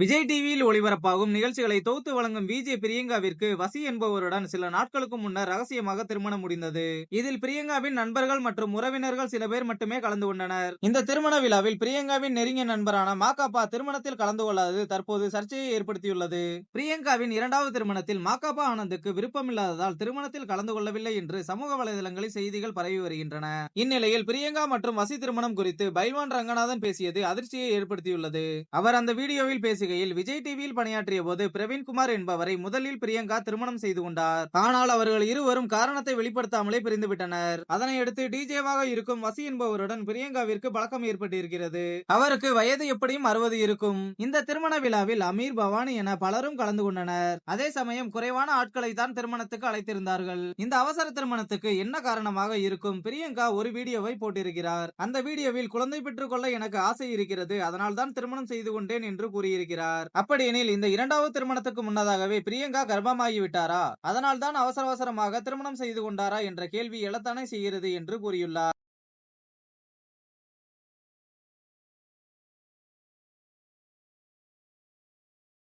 விஜய் டிவியில் ஒளிபரப்பாகும் நிகழ்ச்சிகளை தொகுத்து வழங்கும் விஜே பிரியங்காவிற்கு வசி என்பவருடன் சில நாட்களுக்கு முன்னர் ரகசியமாக திருமணம் முடிந்தது. இதில் பிரியங்காவின் நண்பர்கள் மற்றும் உறவினர்கள் சில பேர் மட்டுமே கலந்து கொண்டனர். இந்த திருமண விழாவில் பிரியங்காவின் நெருங்கிய நண்பரான மாகாப்பா திருமணத்தில் கலந்து கொள்ளாதது தற்போது சர்ச்சையை ஏற்படுத்தியுள்ளது. பிரியங்காவின் இரண்டாவது திருமணத்தில் மாகாப்பா ஆனந்துக்கு விருப்பமில்லாததால் திருமணத்தில் கலந்து கொள்ளவில்லை என்று சமூக வலைதளங்களில் செய்திகள் பரவி வருகின்றன. இந்நிலையில் பிரியங்கா மற்றும் வசி திருமணம் குறித்து பைல்வான் ரங்கநாதன் பேசியது அதிர்ச்சியை ஏற்படுத்தியுள்ளது. அவர் அந்த வீடியோவில் பேசி பேசுகையில் விஜய் டிவியில் பணியாற்றிய போது பிரவீன்குமார் என்பவரை முதலில் பிரியங்கா திருமணம் செய்து கொண்டார். ஆனால் அவர்கள் இருவரும் காரணத்தை வெளிப்படுத்தாமலே பிரிந்துவிட்டனர். அதனையடுத்து டிஜேவாக இருக்கும் வசி என்பவருடன் பிரியங்காவிற்கு பழக்கம் ஏற்பட்டிருக்கிறது. அவருக்கு வயது எப்படியும் அறுபது இருக்கும். இந்த திருமண விழாவில் அமீர் பவானி என பலரும் கலந்து கொண்டனர். அதே சமயம் குறைவான ஆட்களை தான் திருமணத்துக்கு அழைத்திருந்தார்கள். இந்த அவசர திருமணத்துக்கு என்ன காரணமாக இருக்கும்? பிரியங்கா ஒரு வீடியோவை போட்டிருக்கிறார். அந்த வீடியோவில் குழந்தை பெற்றுக்கொள்ள எனக்கு ஆசை இருக்கிறது. அதனால் தான் திருமணம் செய்து கொண்டேன் என்று கூறியிருக்கிறார். அப்படியெனில் இந்த இரண்டாவது திருமணத்துக்கு முன்னதாகவே பிரியங்கா கர்ப்பமாகி விட்டாரா அதனால் தான் அவசர அவசரமாக திருமணம் செய்து கொண்டாரா என்ற கேள்வி எழத்தானே செய்கிறது என்று கூறியுள்ளார்.